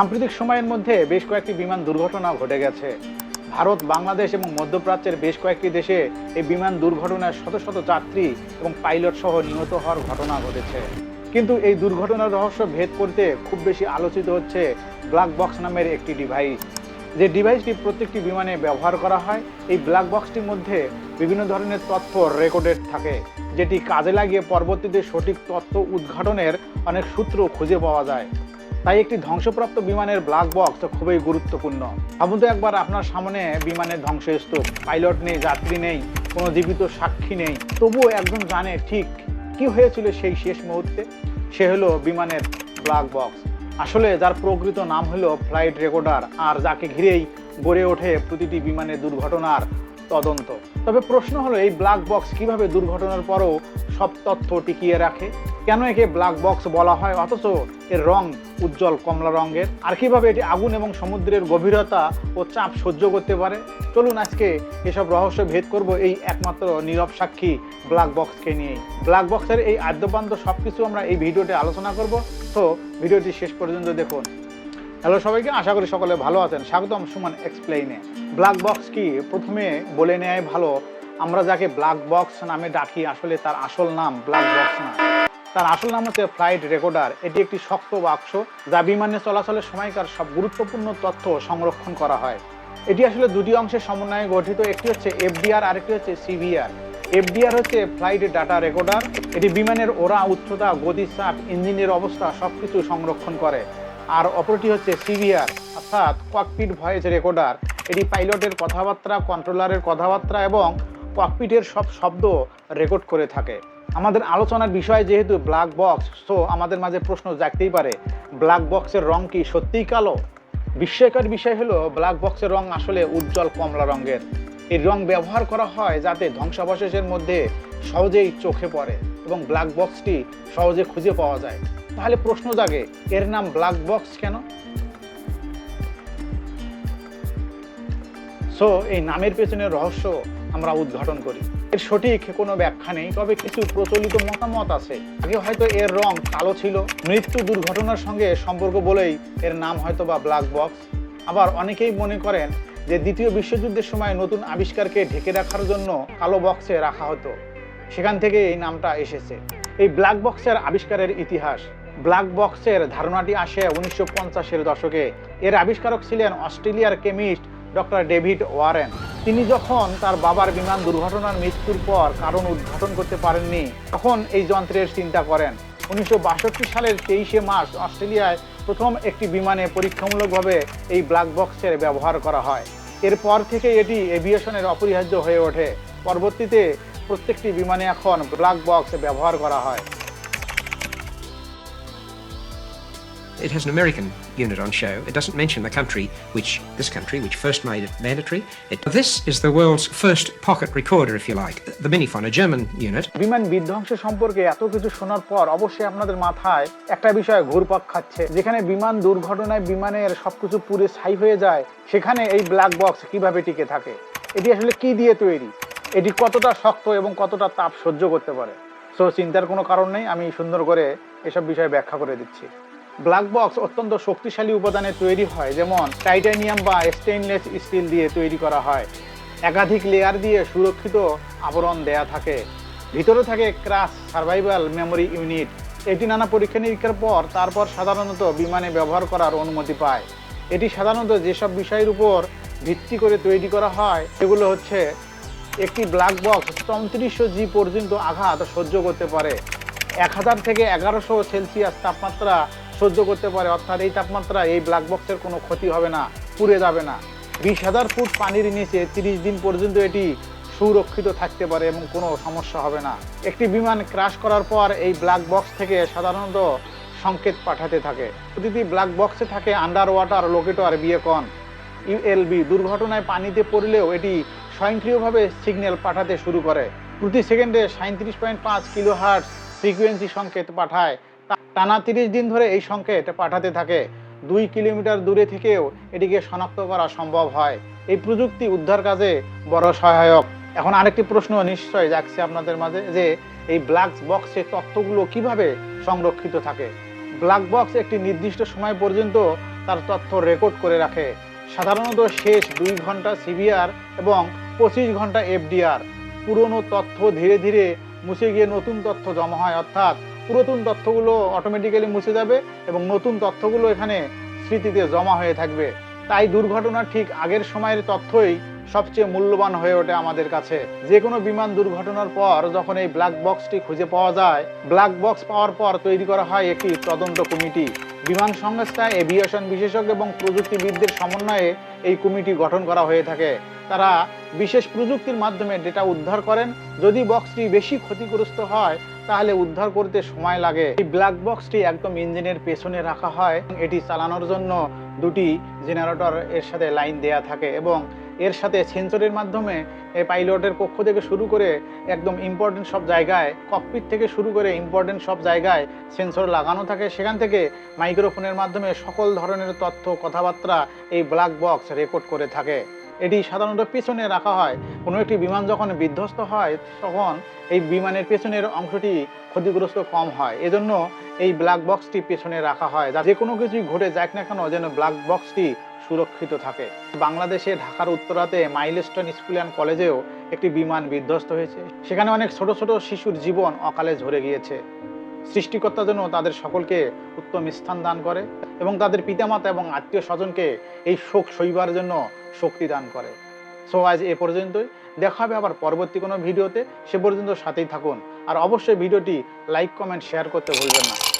সাম্প্রতিক সময়ের মধ্যে বেশ কয়েকটি বিমান দুর্ঘটনা ঘটে গেছে। ভারত, বাংলাদেশ এবং মধ্যপ্রাচ্যের বেশ কয়েকটি দেশে এই বিমান দুর্ঘটনায় শত শত যাত্রী এবং পাইলট সহ নিহত হওয়ার ঘটনা ঘটেছে। কিন্তু এই দুর্ঘটনার রহস্য ভেদ করতে খুব বেশি আলোচিত হচ্ছে ব্ল্যাক বক্স নামের একটি ডিভাইস। যে ডিভাইসটি প্রত্যেকটি বিমানে ব্যবহার করা হয়, এই ব্ল্যাক বক্সটির মধ্যে বিভিন্ন ধরনের তথ্য রেকর্ডেড থাকে, যেটি কাজে লাগিয়ে পরবর্তীতে সঠিক তথ্য উদ্ঘাটনের অনেক সূত্র খুঁজে পাওয়া যায়। তাই একটি ধ্বংসপ্রাপ্ত বিমানের ব্ল্যাক বক্স খুবই গুরুত্বপূর্ণ। ভাবুন তো একবার আপনার সামনে বিমানের ধ্বংসস্তূপ। পাইলট নেই, যাত্রী নেই, কোনো জীবিত সাক্ষী নেই। তবুও একজন জানে ঠিক কি হয়েছিল সেই শেষ মুহূর্তে? সে হলো বিমানের ব্ল্যাক বক্স আসলে যার প্রকৃত নাম হলো ফ্লাইট রেকর্ডার আর যাকে ঘিরেই গড়ে ওঠে প্রতিটি বিমানের দুর্ঘটনার তদন্ত। তবে প্রশ্ন হলো, এই ব্ল্যাক বক্স কীভাবে দুর্ঘটনার পরও সব তথ্য টিকিয়ে রাখে? কেন একে ব্ল্যাক বক্স বলা হয়? অথচ এর রং উজ্জ্বল কমলা রঙের। আর কীভাবে এটি আগুন এবং সমুদ্রের গভীরতা ও চাপ সহ্য করতে পারে? চলুন আজকে এসব রহস্য ভেদ করব এই একমাত্র নীরব সাক্ষী ব্ল্যাক বক্সকে নিয়েই। ব্ল্যাক বক্সের এই আদ্যপান্ত সব কিছু আমরা এই ভিডিওতে আলোচনা করব। তো ভিডিওটি শেষ পর্যন্ত দেখুন। হ্যালো সবাইকে, আশা করি সকলে ভালো আছেন। স্বাগতম সুমন এক্সপ্লেইনে ব্ল্যাক বক্স কি? প্রথমে বলে নেয় ভালো, আমরা যাকে ব্ল্যাক বক্স নামে ডাকি আসলে তার আসল নাম ব্ল্যাক বক্স না। তার আসল নাম হচ্ছে ফ্লাইট রেকর্ডার। এটি একটি শক্ত বাক্স যা বিমানে চলাচলের সময়কার সব গুরুত্বপূর্ণ তথ্য সংরক্ষণ করা হয়। এটি আসলে দুটি অংশের সমন্বয়ে গঠিত, একটি হচ্ছে এফডিআর, আরেকটি হচ্ছে সিভিআর। এফডিআর হচ্ছে ফ্লাইট ডাটা রেকর্ডার। এটি বিমানের ওরা উচ্চতা গতি চাপ ইঞ্জিনের অবস্থা সব কিছু সংরক্ষণ করে। আর অপরটি হচ্ছে সিভিআর, অর্থাৎ ককপিট ভয়েস রেকর্ডার। এটি পাইলটের কথাবার্তা, কন্ট্রোলারের কথাবার্তা এবং ককপিটের সব শব্দ রেকর্ড করে থাকে। আমাদের আলোচনার বিষয় যেহেতু ব্ল্যাক বক্স সো আমাদের মাঝে প্রশ্ন জাগতেই পারে ব্ল্যাক বক্সের রং কি সত্যিই কালো? বিস্ময়কর বিষয় হলো ব্ল্যাক বক্সের রং আসলে উজ্জ্বল কমলা রঙের। এই রং ব্যবহার করা হয় যাতে ধ্বংসাবশেষের মধ্যে সহজেই চোখে পড়ে এবং ব্ল্যাক বক্সটি সহজে খুঁজে পাওয়া যায়। তাহলে প্রশ্ন জাগে, এর নাম ব্ল্যাক বক্স কেন? সো এই নামের পেছনে রহস্য আমরা উদ্ঘাটন করি। এর সঠিক কোনো ব্যাখ্যা নেই, তবে কিছু প্রচলিত মতামত আছে। আগে হয়তো এর রং কালো ছিল। মৃত্যু দুর্ঘটনার সঙ্গে সম্পর্ক বলেই এর নাম হয়তো বা ব্ল্যাক বক্স আবার অনেকেই মনে করেন যে দ্বিতীয় বিশ্বযুদ্ধের সময় নতুন আবিষ্কারকে ঢেকে রাখার জন্য কালো বক্সে রাখা হতো। সেখান থেকে এই নামটা এসেছে। এই ব্ল্যাক বক্সের আবিষ্কারের ইতিহাস। ব্ল্যাক বক্সের ধারণাটি আসে উনিশশো পঞ্চাশের দশকে। এর আবিষ্কারক ছিলেন অস্ট্রেলিয়ার কেমিস্ট ডক্টর ডেভিড ওয়ারেন। তিনি যখন তার বাবার বিমান দুর্ঘটনার মৃত্যুর পর কারণ উদ্ঘাটন করতে পারেননি, তখন এই যন্ত্রের চিন্তা করেন। উনিশশো বাষট্টি সালের তেইশে মার্চ অস্ট্রেলিয়ায় প্রথম একটি বিমানে পরীক্ষামূলকভাবে এই ব্ল্যাক বক্সের ব্যবহার করা হয়। এরপর থেকে এটি এভিয়েশনের অপরিহার্য হয়ে ওঠে। পরবর্তীতে প্রত্যেকটি বিমানে এখন ব্ল্যাক বক্স ব্যবহার করা হয়। It has an American unit on show. It doesn't mention the country, which this country, which first made it mandatory. It, this is the world's first pocket recorder, if you like, the Minifon, a German unit. বিমান বিধ্বংস সম্পর্কে এত কিছু শোনার পর অবশ্যই আপনাদের মাথায় একটা বিষয় ঘুরপাক খাচ্ছে যেখানে বিমান দুর্ঘটনায় বিমানের সবকিছু পুরে ছাই হয়ে যায় সেখানে এই ব্ল্যাক বক্স কীভাবে টিকে থাকে এটি আসলে কি দিয়ে তৈরি এটি কতটা শক্ত এবং কতটা তাপ সহ্য করতে পারে সো চিন্তার কোনো কারণ নেই আমি সুন্দর করে এসব বিষয়ে ব্যাখ্যা করে দিচ্ছি ব্ল্যাক বক্স অত্যন্ত শক্তিশালী উপাদানে তৈরি হয়, যেমন টাইটানিয়াম বা স্টেইনলেস স্টিল দিয়ে তৈরি করা হয়। একাধিক লেয়ার দিয়ে সুরক্ষিত আবরণ দেয়া থাকে। ভিতরে থাকে ক্রাশ সার্ভাইভাল মেমোরি ইউনিট এটি নানা পরীক্ষা নিরীক্ষার পর তারপর সাধারণত বিমানে ব্যবহার করার অনুমতি পায়। এটি সাধারণত যেসব বিষয়ের উপর ভিত্তি করে তৈরি করা হয়, সেগুলো হচ্ছে একটি ব্ল্যাক বক্স চৌত্রিশশো জি পর্যন্ত আঘাত সহ্য করতে পারে। এক হাজার থেকে এগারোশো সেলসিয়াস তাপমাত্রা সহ্য করতে পারে, অর্থাৎ এই তাপমাত্রা এই ব্ল্যাক বক্সের কোনো ক্ষতি হবে না, পুড়ে যাবে না। বিশ হাজার ফুট পানির নিচে তিরিশ দিন পর্যন্ত এটি সুরক্ষিত থাকতে পারে এবং কোনো সমস্যা হবে না। একটি বিমান ক্রাশ করার পর এই ব্ল্যাক বক্স থেকে সাধারণত সংকেত পাঠাতে থাকে। প্রতিটি ব্ল্যাক বক্সে থাকে under water locator beacon ULB দুর্ঘটনায় পানিতে পড়লেও এটি স্বয়ংক্রিয়ভাবে সিগন্যাল পাঠাতে শুরু করে। প্রতি সেকেন্ডে সাঁত্রিশ পয়েন্ট পাঁচ কিলো হার্ট ফ্রিকুয়েন্সি সংকেত পাঠায়। টানা তিরিশ দিন ধরে এই সংকেত পাঠাতে থাকে। দুই কিলোমিটার দূরে থেকেও এটিকে শনাক্ত করা সম্ভব হয়। এই প্রযুক্তি উদ্ধার কাজে বড় সহায়ক। এখন আরেকটি প্রশ্ন নিশ্চয় যাচ্ছে আপনাদের মাঝে যে, এই ব্ল্যাক বক্সের তথ্যগুলো কীভাবে সংরক্ষিত থাকে? ব্ল্যাক বক্স একটি নির্দিষ্ট সময় পর্যন্ত তার তথ্য রেকর্ড করে রাখে। সাধারণত শেষ দুই ঘণ্টা সিভিআর এবং পঁচিশ ঘণ্টা এফডিআর। পুরনো তথ্য ধীরে ধীরে মুছে গিয়ে নতুন তথ্য জমা হয়, অর্থাৎ পুরাতন তথ্যগুলো অটোমেটিক্যালি মুছে যাবে এবং নতুন তথ্যগুলো এখানে স্মৃতিতে জমা হয়ে থাকবে। তাই দুর্ঘটনার ঠিক আগের সময়ের তথ্যই সবচেয়ে মূল্যবান হয়ে ওঠে আমাদের কাছে। যে কোনো বিমান দুর্ঘটনার পর যখন এই ব্ল্যাক বক্সটি খুঁজে পাওয়া যায় ব্ল্যাক বক্স পাওয়ার পর তৈরি করা হয় একটি তদন্ত কমিটি। বিমান সংস্থা এভিয়েশন বিশেষজ্ঞ এবং প্রযুক্তিবিদদের সমন্বয়ে এই কমিটি গঠন করা হয়ে থাকে। তারা বিশেষ প্রযুক্তির মাধ্যমে ডেটা উদ্ধার করেন। যদি বক্সটি বেশি ক্ষতিগ্রস্ত হয় তাহলে উদ্ধার করতে সময় লাগে। এই ব্ল্যাক বক্সটি একদম ইঞ্জিনের পেছনে রাখা হয়। এটি চালানোর জন্য দুটি জেনারেটর এর সাথে লাইন দেয়া থাকে এবং এর সাথে সেন্সরের মাধ্যমে পাইলটের কক্ষ থেকে শুরু করে একদম ইম্পর্টেন্ট সব জায়গায় ককপিট থেকে শুরু করে ইম্পর্টেন্ট সব জায়গায় সেন্সর লাগানো থাকে। সেখান থেকে মাইক্রোফোনের মাধ্যমে সকল ধরনের তথ্য, কথাবার্তা এই ব্ল্যাক বক্স রেকর্ড করে থাকে। এটি সাধারণত পেছনে রাখা হয়। কোনো একটি বিমান যখন বিধ্বস্ত হয়, তখন এই বিমানের পেছনের অংশটি ক্ষতিগ্রস্ত কম হয়। এজন্য এই ব্ল্যাক বক্সটি পেছনে রাখা হয়। যা যে কোনো কিছুই ঘটে যাক না কেন যেন ব্ল্যাক বক্সটি সুরক্ষিত থাকে। বাংলাদেশে ঢাকার উত্তরাতে মাইলস্টোন স্কুল অ্যান্ড কলেজেও একটি বিমান বিধ্বস্ত হয়েছে। সেখানে অনেক ছোট ছোট শিশুর জীবন অকালে ঝরে গিয়েছে। সৃষ্টিকর্তা যেন তাদের সকলকে উত্তম স্থান দান করে এবং তাদের পিতামাতা এবং আত্মীয় স্বজনকে এই শোক সইবার জন্য শক্তি দান করে। সো আজ এ পর্যন্তই। দেখা হবে আবার পরবর্তী কোনো ভিডিওতে। সে পর্যন্ত সাথেই থাকুন। আর অবশ্যই ভিডিওটি লাইক কমেন্ট শেয়ার করতে ভুলবেন না।